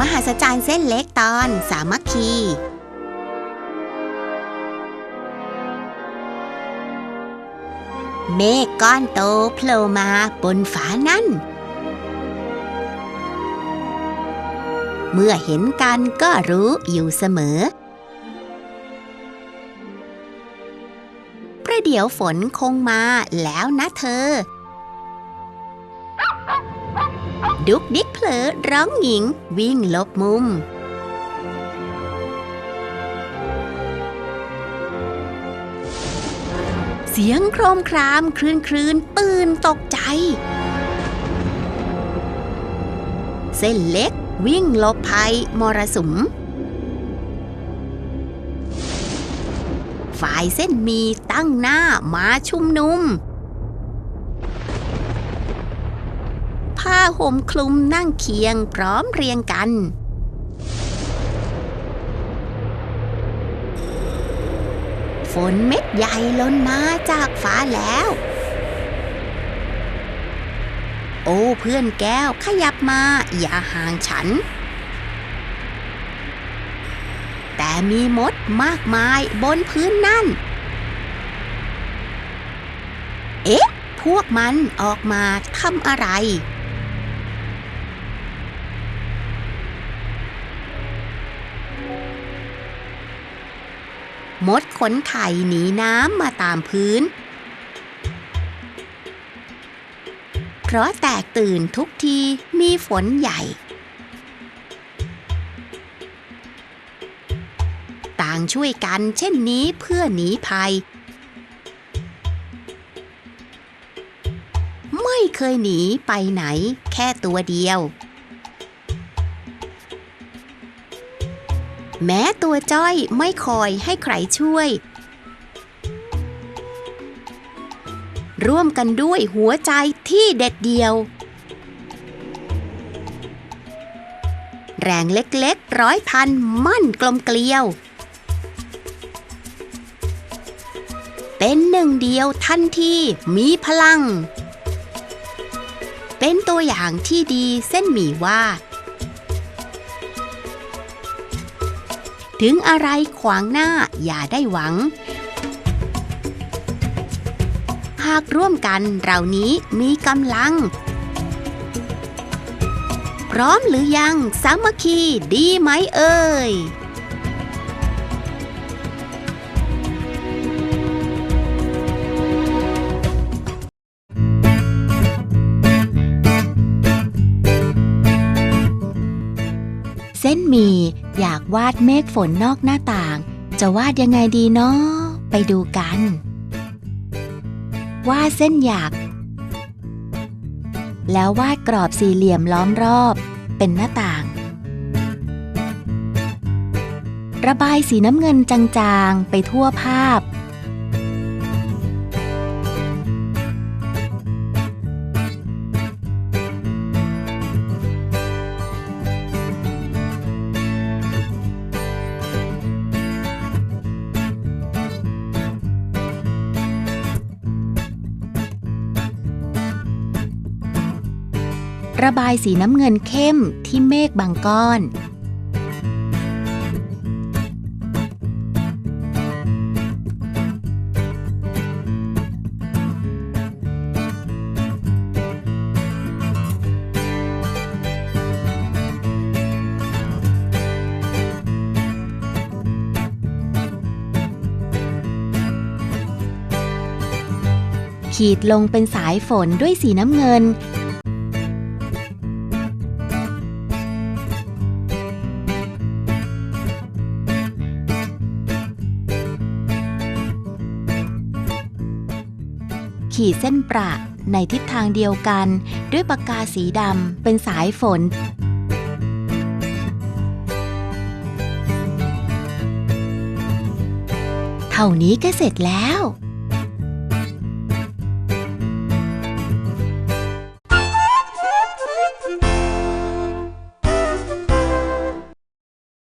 มหัศจรรย์เส้นเล็กตอนสามัคคี เมฆก้อนโตโผล่มาบนฟ้านั่น เมื่อเห็นกันก็รู้อยู่เสมอ ประเดี๋ยวฝนคงมาแล้วนะเธอ ดุกดิกเผลอร้องหญิง วิ่งลบมุม เสียงโครมครามคลื่นคลื่นตื่นตกใจ เส้นเล็กวิ่งลบภัยมรสุม ฝ่ายเส้นมีตั้งหน้ามาชุมนุม ผ้าห่มคลุมนั่งเคียงพร้อมเรียงกัน ฝนเม็ดใหญ่ล้นมาจากฟ้าแล้ว โอ้เพื่อนแก้วขยับมาอย่าห่างฉัน แต่มีมดมากมายบนพื้นนั่น เอ๊ะพวกมันออกมาทำอะไร มดขนไข่หนีน้ำมาตามพื้น เพราะแตกตื่นทุกทีมีฝนใหญ่ ต่างช่วยกันเช่นนี้เพื่อหนีภัย ไม่เคยหนีไปไหนแค่ตัวเดียว แม้ตัวจ้อยไม่คอยให้ใครช่วย ร่วมกันด้วยหัวใจที่เด็ดเดียว แรงเล็กๆร้อยพันมั่นกลมเกลียว เป็นหนึ่งเดียวทันทีมีพลัง เป็นตัวอย่างที่ดีเส้นหมี่ว่า ถึงอะไรขวางหน้าอย่าได้หวัง หากร่วมกันเรานี้มีกำลัง พร้อมหรือยังสามัคคีดีไหมเอ่ย นหมี่อยากวาดเมฆฝนนอกหน้าต่าง จะวาดยังไงดีเนาะไปดูกัน วาดเส้นหยัก แล้ววาดกรอบสี่เหลี่ยมล้อมรอบ เป็นหน้าต่าง ระบายสีน้ำเงินจางๆ ไปทั่วภาพ ระบายสีน้ำเงินเข้มที่เมฆบางก้อน ขีดลงเป็นสายฝนด้วยสีน้ำเงิน ขีดเส้นประในทิศทางเดียวกัน ด้วยปากกาสีดำเป็นสายฝน เท่านี้ก็เสร็จแล้ว